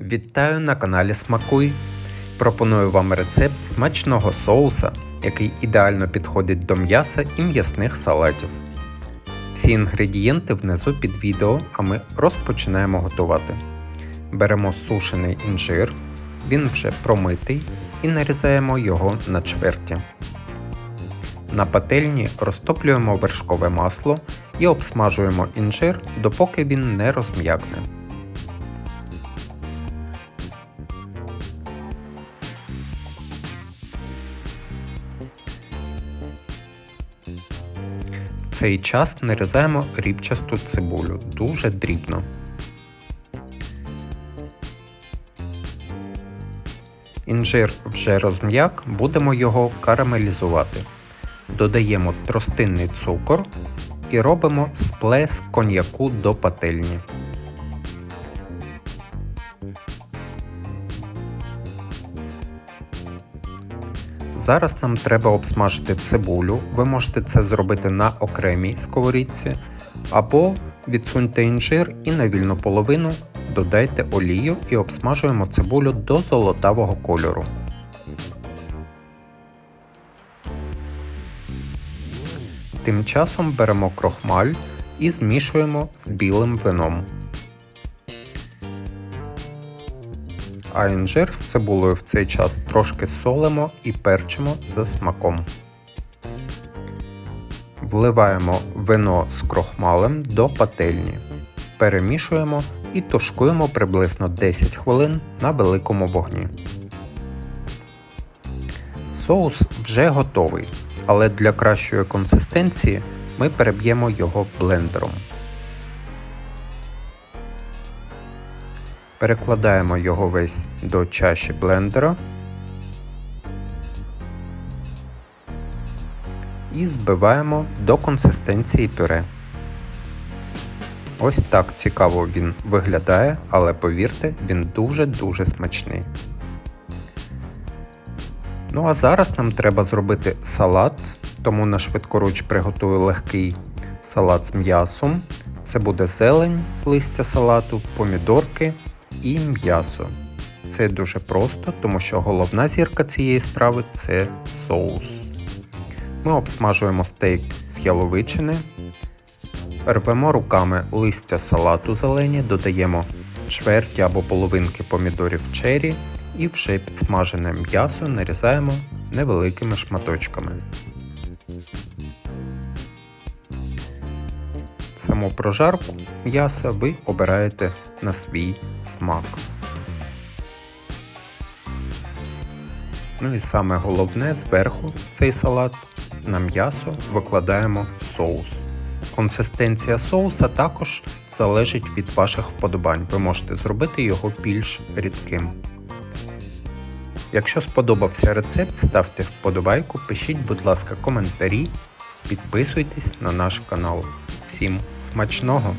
Вітаю на каналі Смакуй. Пропоную вам рецепт смачного соуса, який ідеально підходить до м'яса і м'ясних салатів. Всі інгредієнти внизу під відео, а ми розпочинаємо готувати. Беремо сушений інжир, він вже промитий, і нарізаємо його на чверті. На пательні розтоплюємо вершкове масло і обсмажуємо інжир, допоки він не розм'якне. Цей час нарізаємо рібчасту цибулю дуже дрібно. Інжир вже розм'як, будемо його карамелізувати. Додаємо тростинний цукор і робимо сплеск коньяку до пательні. Зараз нам треба обсмажити цибулю. Ви можете це зробити на окремій сковорідці, або відсуньте інжир і на вільну половину додайте олію і обсмажуємо цибулю до золотавого кольору. Тим часом беремо крохмаль і змішуємо з білим вином. А з цибулею в цей час трошки солимо і перчимо за смаком. Вливаємо вино з крохмалем до пательні. Перемішуємо і тушкуємо приблизно 10 хвилин на великому вогні. Соус вже готовий, але для кращої консистенції ми переб'ємо його блендером. Перекладаємо його весь до чаші блендера і збиваємо до консистенції пюре. Ось так цікаво він виглядає, але повірте, він дуже-дуже смачний. Ну а зараз нам треба зробити салат, тому на швидкоруч приготую легкий салат з м'ясом. Це буде зелень, листя салату, помідорки і м'ясо. Це дуже просто, тому що головна зірка цієї страви це соус. Ми обсмажуємо стейк з яловичини, рвемо руками листя салату зелені, додаємо чверті або половинки помідорів чері і вже підсмажене м'ясо нарізаємо невеликими шматочками. Саму прожарку м'яса ви обираєте на свій смак. Ну і саме головне зверху цей салат на м'ясо викладаємо соус. Консистенція соуса також залежить від ваших вподобань. Ви можете зробити його більш рідким. Якщо сподобався рецепт, ставте вподобайку, пишіть, будь ласка, коментарі, підписуйтесь на наш канал. Всім смачного!